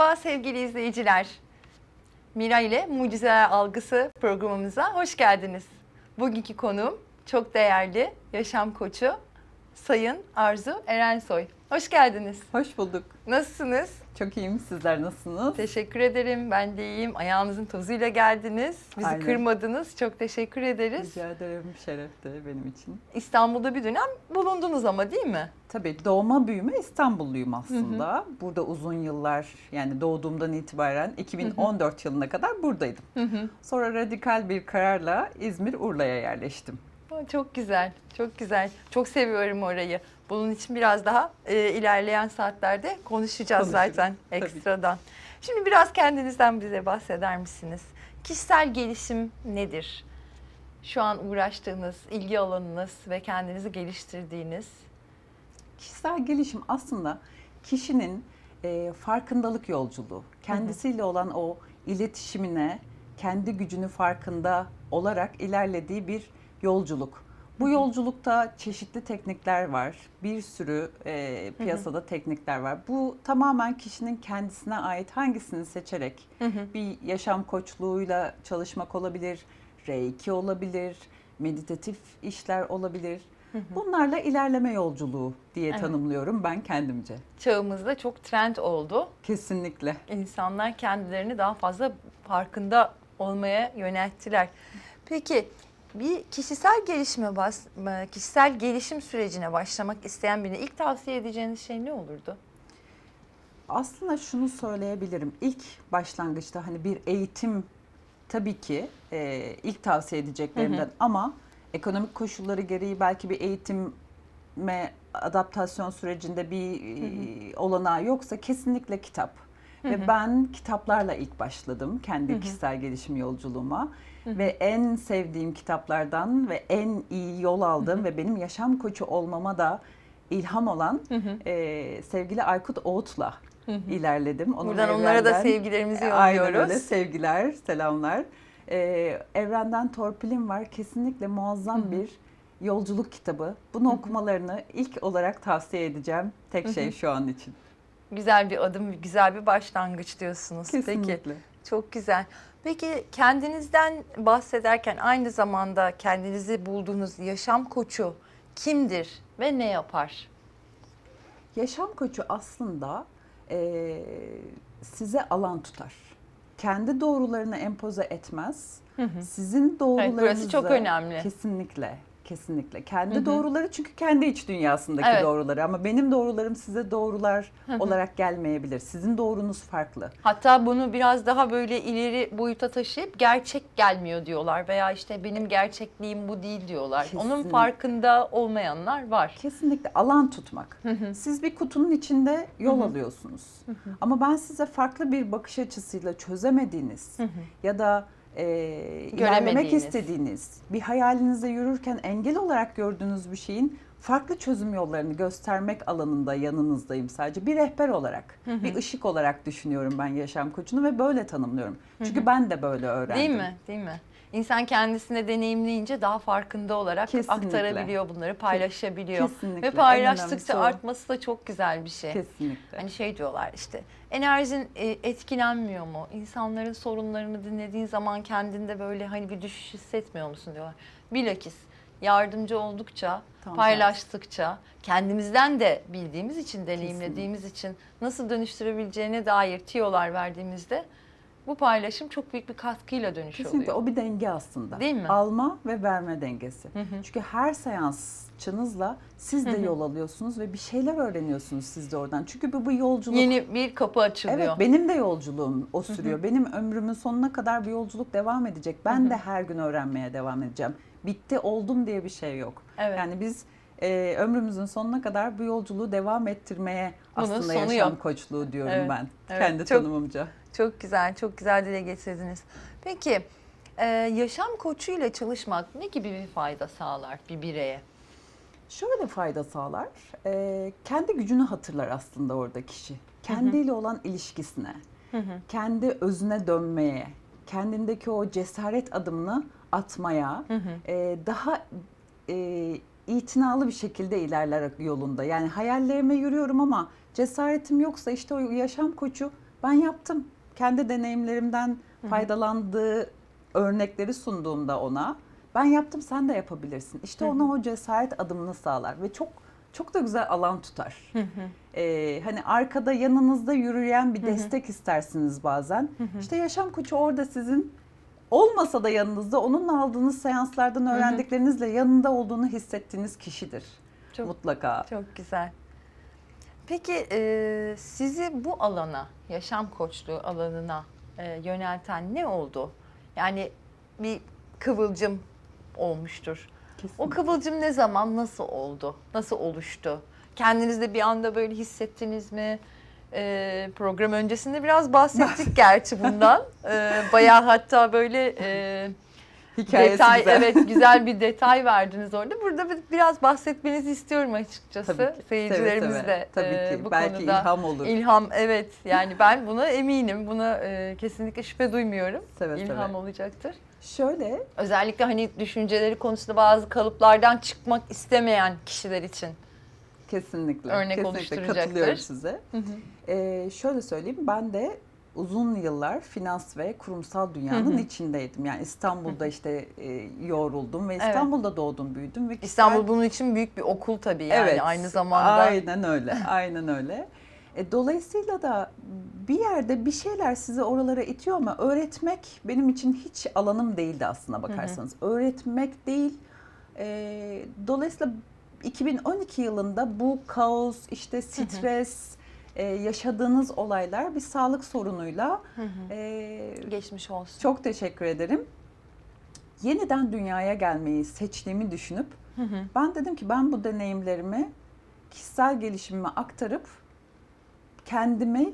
Merhaba sevgili izleyiciler. Mira ile Mucizeler Algısı programımıza hoş geldiniz. Bugünkü konuğum çok değerli yaşam koçu Sayın Arzu Erensoy. Hoş geldiniz. Hoş bulduk. Nasılsınız? Çok iyiyim. Sizler nasılsınız? Teşekkür ederim. Ben de iyiyim. Ayağınızın tozuyla geldiniz. Bizi Aynen. kırmadınız. Çok teşekkür ederiz. Rica ederim. Şerefti benim için. İstanbul'da bir dönem bulundunuz ama değil mi? Tabii doğma büyüme İstanbulluyum aslında. Burada uzun yıllar yani doğduğumdan itibaren 2014 yılına kadar buradaydım. Sonra radikal bir kararla İzmir Urla'ya yerleştim. Çok güzel, çok güzel. Çok seviyorum orayı. Bunun için biraz daha e, ilerleyen saatlerde konuşacağız Konuşuruz, zaten tabii. ekstradan. Şimdi biraz kendinizden bize bahseder misiniz? Kişisel gelişim nedir? Şu an uğraştığınız, ilgi alanınız ve kendinizi geliştirdiğiniz. Kişisel gelişim aslında kişinin e, farkındalık yolculuğu. Kendisiyle olan o iletişimine, kendi gücünü farkında olarak ilerlediği bir yolculuk. Bu yolculukta çeşitli teknikler var. Bir sürü e, piyasada teknikler var. Bu tamamen kişinin kendisine ait hangisini seçerek bir yaşam koçluğuyla çalışmak olabilir, reiki olabilir, meditatif işler olabilir. Bunlarla ilerleme yolculuğu diye Evet. tanımlıyorum ben kendimce. Çağımızda çok trend oldu. Kesinlikle. İnsanlar kendilerini daha fazla farkında olmaya yönelttiler. Peki bir kişisel gelişime bas, kişisel gelişim sürecine başlamak isteyen birine ilk tavsiye edeceğiniz şey ne olurdu? Aslında şunu söyleyebilirim. İlk başlangıçta hani bir eğitim tabii ki e, ilk tavsiye edeceklerimden ama ekonomik koşulları gereği belki bir eğitime adaptasyon sürecinde bir e, olanağı yoksa kesinlikle kitap. Ve ben kitaplarla ilk başladım kendi kişisel gelişim yolculuğuma. Ve en sevdiğim kitaplardan ve en iyi yol aldığım ve benim yaşam koçu olmama da ilham olan e, sevgili Aykut Oğut'la ilerledim. Onun Buradan onlara da evrenden- sevgilerimizi Aynen yolluyoruz. öyle. Sevgiler, selamlar. Ee, Evrenden Torpilim var. Kesinlikle muazzam bir yolculuk kitabı. Bunu okumalarını ilk olarak tavsiye edeceğim. Tek şey şu an için. Güzel bir adım, güzel bir başlangıç diyorsunuz. Peki, Kesinlikle. çok güzel. Peki kendinizden bahsederken aynı zamanda kendinizi bulduğunuz yaşam koçu kimdir ve ne yapar? Yaşam koçu aslında eee, size alan tutar. Kendi doğrularını empoze etmez. Sizin doğrularınızı... burası çok önemli. Kesinlikle. Kesinlikle. Kendi doğruları çünkü kendi iç dünyasındaki Evet. doğruları ama benim doğrularım size doğrular olarak gelmeyebilir. Sizin doğrunuz farklı. Hatta bunu biraz daha böyle ileri boyuta taşıyıp gerçek gelmiyor diyorlar veya işte benim gerçekliğim bu değil diyorlar. Onun Kesinlikle. farkında olmayanlar var. Kesinlikle alan tutmak. Siz bir kutunun içinde yol alıyorsunuz. Ama ben size farklı bir bakış açısıyla çözemediğiniz ya da e, ilerlemek istediğiniz, bir hayalinizde yürürken engel olarak gördüğünüz bir şeyin farklı çözüm yollarını göstermek alanında yanınızdayım sadece. Bir rehber olarak, bir ışık olarak düşünüyorum ben yaşam koçunu ve böyle tanımlıyorum. Çünkü ben de böyle öğrendim. Değil mi? Değil mi? İnsan kendisine deneyimleyince daha farkında olarak Kesinlikle. aktarabiliyor bunları, paylaşabiliyor. Kesinlikle. Ve paylaştıkça artması da çok güzel bir şey. Kesinlikle. Hani şey diyorlar işte enerjin e, etkilenmiyor mu? İnsanların sorunlarını dinlediğin zaman kendinde böyle hani bir düşüş hissetmiyor musun diyorlar. Bilakis yardımcı oldukça, Tam paylaştıkça, kendimizden de bildiğimiz için, deneyimlediğimiz için nasıl dönüştürebileceğine dair tiyolar verdiğimizde bu paylaşım çok büyük bir katkıyla dönüş Kesinlikle oluyor. o bir denge aslında. Değil mi? Alma ve verme dengesi. Çünkü her seansçınızla siz de yol alıyorsunuz ve bir şeyler öğreniyorsunuz siz de oradan. Çünkü bu bir yolculuk. Yeni bir kapı açılıyor. Evet benim de yolculuğum o sürüyor. Benim ömrümün sonuna kadar bu yolculuk devam edecek. Ben de her gün öğrenmeye devam edeceğim. Bitti oldum diye bir şey yok. Evet. Yani biz e, ömrümüzün sonuna kadar bu yolculuğu devam ettirmeye Bunun aslında yaşam yok. koçluğu diyorum Evet, ben. evet. Kendi Çok- tanımımca. Çok güzel, çok güzel dile getirdiniz. Peki, e, yaşam koçu ile çalışmak ne gibi bir fayda sağlar bir bireye? Şöyle fayda sağlar. e, kendi gücünü hatırlar aslında orada kişi. Kendiyle olan ilişkisine, kendi özüne dönmeye, kendindeki o cesaret adımını atmaya, e, daha e, itinalı bir şekilde ilerler yolunda. Yani hayallerime yürüyorum ama cesaretim yoksa işte o yaşam koçu Ben yaptım. Kendi deneyimlerimden faydalandığı örnekleri sunduğumda ona ben yaptım sen de yapabilirsin. İşte ona o cesaret adımını sağlar ve çok çok da güzel alan tutar. Ee, hani arkada yanınızda yürüyen bir destek istersiniz bazen. İşte yaşam koçu orada sizin olmasa da yanınızda onunla aldığınız seanslardan öğrendiklerinizle yanında olduğunu hissettiğiniz kişidir. Çok- Mutlaka. Çok güzel. Peki e, sizi bu alana, yaşam koçluğu alanına e, yönelten ne oldu? Yani bir kıvılcım olmuştur. O kıvılcım ne zaman, nasıl oldu? Nasıl oluştu? Kendinizde bir anda böyle hissettiniz mi? E, program öncesinde biraz bahsettik gerçi bundan. E, bayağı hatta böyle e, Hikayesi detay, güzel. evet güzel bir detay verdiniz orada. Burada bir- biraz bahsetmenizi istiyorum açıkçası. Tabii ki. Seyircilerimiz Seve de seve. Tabii e, ki. bu Belki konuda ilham olur. ilham evet yani ben buna eminim. Buna e, kesinlikle şüphe duymuyorum. Seve İlham seve. olacaktır. Şöyle Özellikle hani düşünceleri konusunda bazı kalıplardan çıkmak istemeyen kişiler için. kesinlikle. Örnek kesinlikle oluşturacaktır. katılıyorum size. Ee, şöyle söyleyeyim ben de uzun yıllar finans ve kurumsal dünyanın Hı hı. içindeydim. Yani İstanbul'da işte e, yoğruldum ve Evet. İstanbul'da doğdum büyüdüm ve kişisel- İstanbul bunun için büyük bir okul tabii yani evet, aynı zamanda. Aynen öyle. Aynen öyle. E, dolayısıyla da bir yerde bir şeyler sizi oralara itiyor ama öğretmek benim için hiç alanım değildi aslına bakarsanız. Öğretmek değil. E, dolayısıyla 2012 yılında bu kaos, işte stres, e, yaşadığınız olaylar bir sağlık sorunuyla Hı hı. e, Geçmiş olsun. çok teşekkür ederim. Yeniden dünyaya gelmeyi seçtiğimi düşünüp Hı hı. ben dedim ki ben bu deneyimlerimi kişisel gelişimime aktarıp kendimi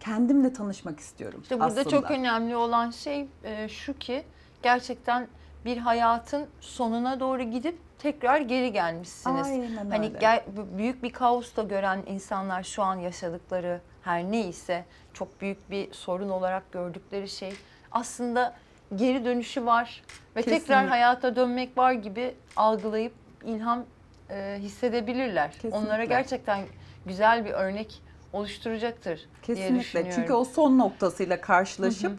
kendimle tanışmak istiyorum. İşte burada aslında. çok önemli olan şey e, şu ki gerçekten bir hayatın sonuna doğru gidip tekrar geri gelmişsiniz. Aynen Hani öyle. gel, büyük bir kaosta gören insanlar şu an yaşadıkları her neyse çok büyük bir sorun olarak gördükleri şey aslında geri dönüşü var ve tekrar Kesinlikle. hayata dönmek var gibi algılayıp ilham e, hissedebilirler. Kesinlikle. Onlara gerçekten güzel bir örnek oluşturacaktır diye Kesinlikle. düşünüyorum. Çünkü o son noktasıyla karşılaşıp Evet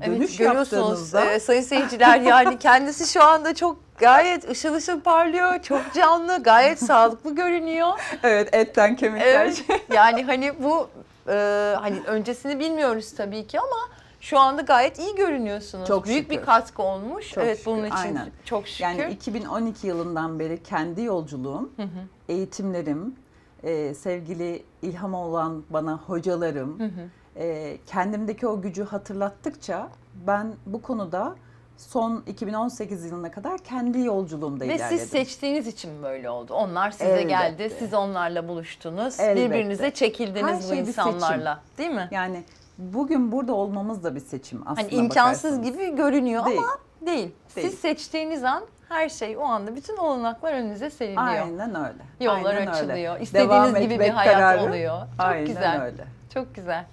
dönüş görüyorsunuz yaptığınızda e, sayın seyirciler yani kendisi şu anda çok gayet ışıl ışıl parlıyor, çok canlı, gayet sağlıklı görünüyor. evet etten kemikten Evet yani hani bu e, hani öncesini bilmiyoruz tabii ki ama şu anda gayet iyi görünüyorsunuz. Çok Büyük şükür. bir katkı olmuş. Çok evet şükür, bunun için aynen. çok şükür. Yani 2012 yılından beri kendi yolculuğum, Hı hı, eğitimlerim, e, sevgili ilham olan bana hocalarım, hı hı. E, kendimdeki o gücü hatırlattıkça ben bu konuda son 2018 yılına kadar kendi yolculuğumda Ve ilerledim. siz seçtiğiniz için böyle oldu. Onlar size Elbette. geldi, siz onlarla buluştunuz, Elbette. birbirinize çekildiniz Her bu şey bir seçim. insanlarla. Değil mi? Yani bugün burada olmamız da bir seçim aslında Hani imkansız bakarsanız. gibi görünüyor Değil. ama değil. Değil. Siz seçtiğiniz an her şey o anda bütün olanaklar önünüze seriliyor. Aynen öyle. Yollar Aynen açılıyor. Öyle. İstediğiniz Devam gibi bir etmek hayat kararı. oluyor. Çok Aynen güzel. öyle. Çok güzel.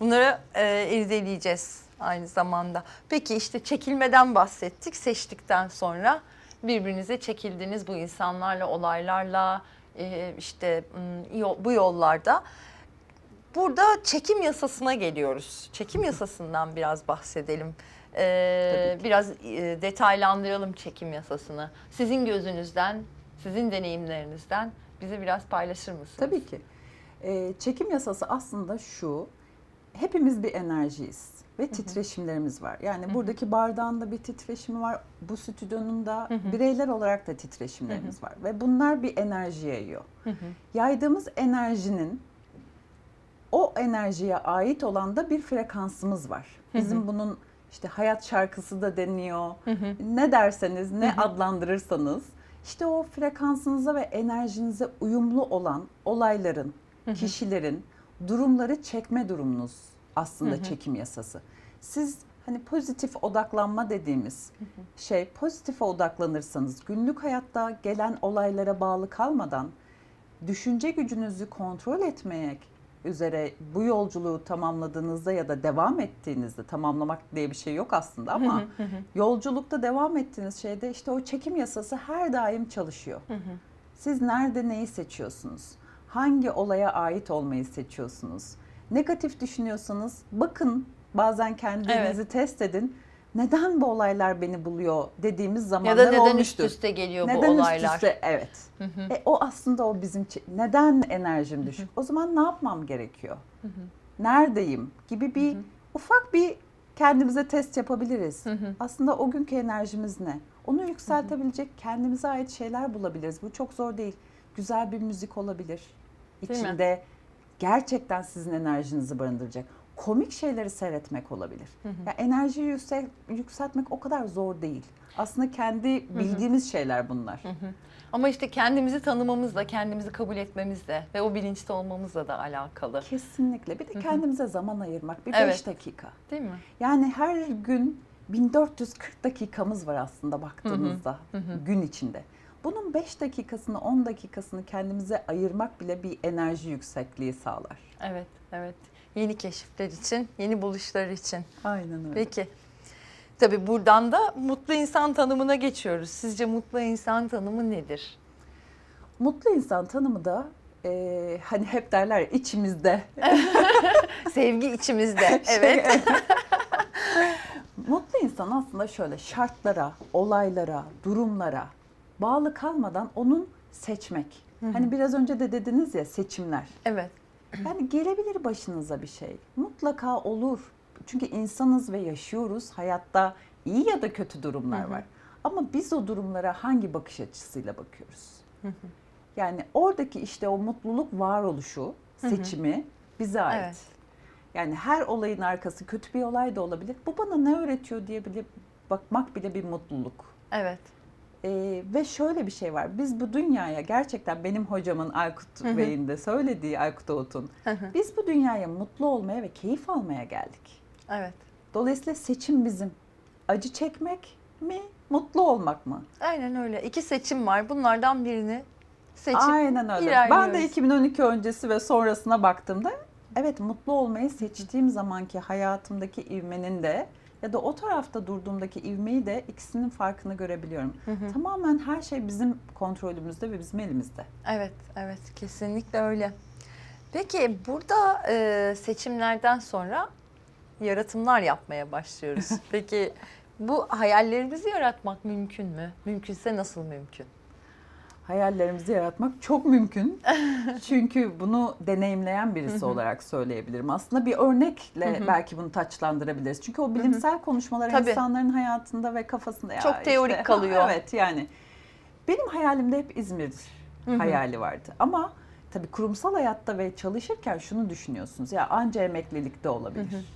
Bunları e, irdeleyeceğiz aynı zamanda. Peki işte çekilmeden bahsettik. Seçtikten sonra birbirinize çekildiniz bu insanlarla, olaylarla, e, işte bu yollarda. Burada çekim yasasına geliyoruz. Çekim yasasından biraz bahsedelim. Ee, biraz e, detaylandıralım çekim yasasını. Sizin gözünüzden, sizin deneyimlerinizden bize biraz paylaşır mısınız? Tabii ki. Ee, çekim yasası aslında şu. Hepimiz bir enerjiyiz ve titreşimlerimiz var. Yani buradaki bardağın da bir titreşimi var. Bu stüdyonun da bireyler olarak da titreşimlerimiz var ve bunlar bir enerji yayıyor. Yaydığımız enerjinin o enerjiye ait olan da bir frekansımız var. Bizim bunun işte hayat şarkısı da deniyor. Ne derseniz, ne adlandırırsanız işte o frekansınıza ve enerjinize uyumlu olan olayların, kişilerin durumları çekme durumunuz aslında Hı hı. çekim yasası. Siz hani pozitif odaklanma dediğimiz şey pozitife odaklanırsanız günlük hayatta gelen olaylara bağlı kalmadan düşünce gücünüzü kontrol etmeye üzere bu yolculuğu tamamladığınızda ya da devam ettiğinizde tamamlamak diye bir şey yok aslında ama Hı hı. yolculukta devam ettiğiniz şeyde işte o çekim yasası her daim çalışıyor. Hı hı. Siz nerede neyi seçiyorsunuz? Hangi olaya ait olmayı seçiyorsunuz? Negatif düşünüyorsanız bakın bazen kendinizi Evet. test edin. Neden bu olaylar beni buluyor dediğimiz Ya zamanlar da neden üst olmuştur. üste geliyor neden bu olaylar? üst üste? Evet. Hı hı. E, o aslında o bizim neden enerjim düşük? O zaman ne yapmam gerekiyor? Neredeyim? Gibi bir ufak bir kendimize test yapabiliriz. Hı hı. Aslında o günkü enerjimiz ne? Onu yükseltebilecek kendimize ait şeyler bulabiliriz. Bu çok zor değil. Güzel bir müzik olabilir. İçinde gerçekten sizin enerjinizi barındıracak. Komik şeyleri seyretmek olabilir. Ya enerjiyi yüksel- yükseltmek o kadar zor değil. Aslında kendi bildiğimiz şeyler bunlar. Ama işte kendimizi tanımamızla, kendimizi kabul etmemizle ve o bilinçte olmamızla da alakalı. Kesinlikle. Bir de kendimize zaman ayırmak. Bir 5 Evet. dakika. Değil mi? Yani her gün 1440 dakikamız var aslında baktığımızda gün içinde. Bunun 5 dakikasını 10 dakikasını kendimize ayırmak bile bir enerji yüksekliği sağlar. Evet, evet. Yeni keşifler için, yeni buluşlar için. Aynen öyle. Peki. Tabii buradan da mutlu insan tanımına geçiyoruz. Sizce mutlu insan tanımı nedir? Mutlu insan tanımı da e, hani hep derler ya, içimizde. Sevgi içimizde. Şey, Evet. Mutlu insan aslında şöyle şartlara, olaylara, durumlara bağlı kalmadan onun seçmek. Hani biraz önce de dediniz ya seçimler. Evet. Yani gelebilir başınıza bir şey. Mutlaka olur. Çünkü insanız ve yaşıyoruz. Hayatta iyi ya da kötü durumlar var. Ama biz o durumlara hangi bakış açısıyla bakıyoruz? Yani oradaki işte o mutluluk varoluşu, seçimi bize ait. Evet. Yani her olayın arkası kötü bir olay da olabilir. Bu bana ne öğretiyor diye bile bakmak bile bir mutluluk. Evet. Ee, ve şöyle bir şey var. Biz bu dünyaya gerçekten benim hocamın Aykut Bey'in de söylediği Aykut Oğut'un biz bu dünyaya mutlu olmaya ve keyif almaya geldik. Evet. Dolayısıyla seçim bizim. Acı çekmek mi, mutlu olmak mı? Aynen öyle. İki seçim var. Bunlardan birini seçip Aynen öyle. ilerliyoruz. Ben de 2012 öncesi ve sonrasına baktığımda evet mutlu olmayı seçtiğim zamanki hayatımdaki ivmenin de ya da o tarafta durduğumdaki ivmeyi de ikisinin farkını görebiliyorum. Tamamen her şey bizim kontrolümüzde ve bizim elimizde. Evet, evet. Kesinlikle öyle. Peki burada e, seçimlerden sonra yaratımlar yapmaya başlıyoruz. Peki bu hayallerimizi yaratmak mümkün mü? Mümkünse nasıl mümkün? Hayallerimizi yaratmak çok mümkün. Çünkü bunu deneyimleyen birisi olarak söyleyebilirim. Aslında bir örnekle belki bunu taçlandırabiliriz. Çünkü o bilimsel konuşmalar Tabii. insanların hayatında ve kafasında ya Çok işte, teorik ha, kalıyor. Evet yani. Benim hayalimde hep İzmir hayali vardı. Ama tabii kurumsal hayatta ve çalışırken şunu düşünüyorsunuz. Ya anca emeklilikte olabilir.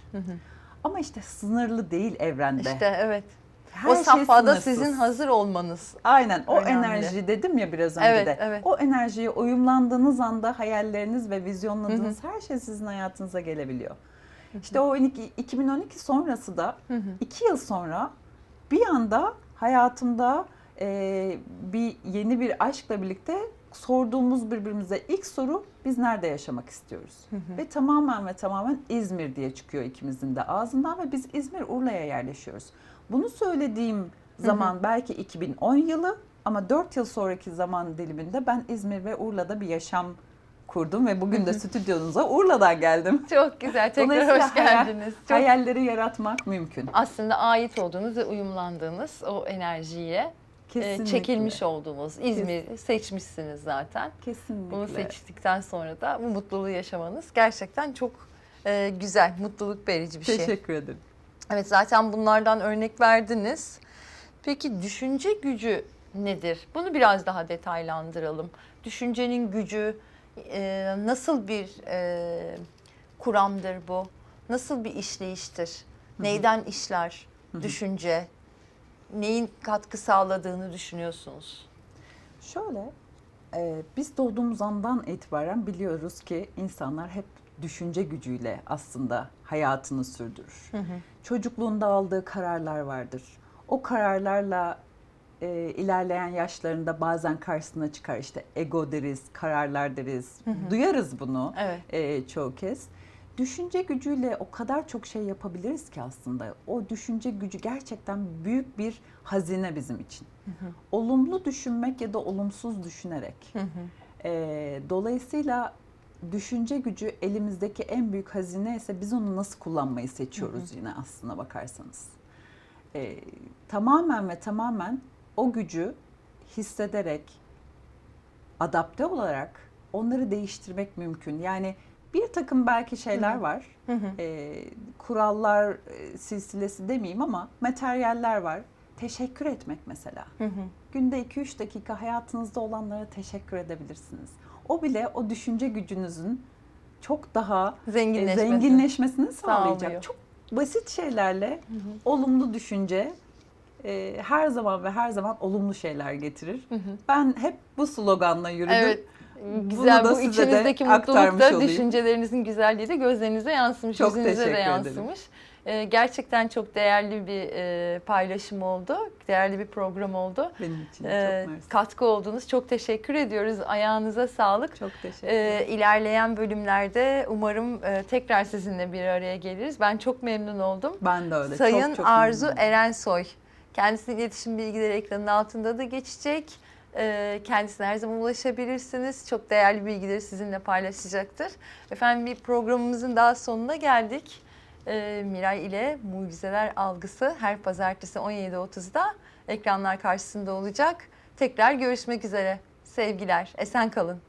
Ama işte sınırlı değil evrende. İşte evet. Her o şey safhada sınırsız. sizin hazır olmanız. Aynen o Önemli. enerji dedim ya biraz önce Evet, de. evet. O enerjiye uyumlandığınız anda hayalleriniz ve vizyonladığınız her şey sizin hayatınıza gelebiliyor. İşte o 2012 sonrası da iki yıl sonra bir anda hayatımda e, bir yeni bir aşkla birlikte sorduğumuz birbirimize ilk soru biz nerede yaşamak istiyoruz? Ve tamamen ve tamamen İzmir diye çıkıyor ikimizin de ağzından ve biz İzmir Urla'ya yerleşiyoruz. Bunu söylediğim zaman belki 2010 yılı ama 4 yıl sonraki zaman diliminde ben İzmir ve Urla'da bir yaşam kurdum ve bugün de stüdyonuza Urla'dan geldim. Çok güzel. Tekrar hoş geldiniz. Çok Hayalleri yaratmak mümkün. aslında ait olduğunuz ve uyumlandığınız o enerjiye e, Kesinlikle. çekilmiş olduğunuz İzmir seçmişsiniz zaten. Kesinlikle. Bunu seçtikten sonra da bu mutluluğu yaşamanız gerçekten çok e, güzel, mutluluk verici bir şey. Teşekkür ederim. Evet zaten bunlardan örnek verdiniz. Peki düşünce gücü nedir? Bunu biraz daha detaylandıralım. Düşüncenin gücü e, nasıl bir e, kuramdır bu? Nasıl bir işleyiştir? Neyden işler düşünce? Neyin katkı sağladığını düşünüyorsunuz? Şöyle, e, biz doğduğumuz andan itibaren biliyoruz ki insanlar hep düşünce gücüyle aslında hayatını sürdürür. Çocukluğunda aldığı kararlar vardır. O kararlarla e, ilerleyen yaşlarında bazen karşısına çıkar işte ego deriz, kararlar deriz. Duyarız bunu Evet. e, çoğu kez. Düşünce gücüyle o kadar çok şey yapabiliriz ki aslında. O düşünce gücü gerçekten büyük bir hazine bizim için. Olumlu düşünmek ya da olumsuz düşünerek. E, dolayısıyla düşünce gücü elimizdeki en büyük hazine ise biz onu nasıl kullanmayı seçiyoruz yine aslına bakarsanız. Ee, tamamen ve tamamen o gücü hissederek, adapte olarak onları değiştirmek mümkün. Yani bir takım belki şeyler var. Hı hı. Ee, kurallar e, silsilesi demeyeyim ama materyaller var. Teşekkür etmek mesela. Hı hı. Günde 2-3 dakika hayatınızda olanlara teşekkür edebilirsiniz. O bile o düşünce gücünüzün çok daha e, Zenginleşmesi. zenginleşmesini Sağlıyor. sağlayacak. Çok basit şeylerle olumlu düşünce e, her zaman ve her zaman olumlu şeyler getirir. Hı hı. Ben hep bu sloganla yürüdüm. Evet. Güzel bu içinizdeki mutluluk da olayım. düşüncelerinizin güzelliği de gözlerinize yansımış, Çok yüzünüze de yansımış. Ee, gerçekten çok değerli bir e, paylaşım oldu. Değerli bir program oldu. Benim için Ee, çok mersi. katkı oldunuz. Çok teşekkür ediyoruz. Ayağınıza sağlık. Çok teşekkür Ee, ederim. ilerleyen bölümlerde umarım e, tekrar sizinle bir araya geliriz. Ben çok memnun oldum. Ben de öyle. Sayın çok, çok Arzu memnunum. Erensoy. Kendisinin iletişim bilgileri ekranın altında da geçecek. Ee, Kendisine her zaman ulaşabilirsiniz. Çok değerli bilgileri sizinle paylaşacaktır. Efendim bir programımızın daha sonuna geldik. Ee, Miray ile Mucizeler Algısı her pazartesi 17.30'da ekranlar karşısında olacak. Tekrar görüşmek üzere. Sevgiler, esen kalın.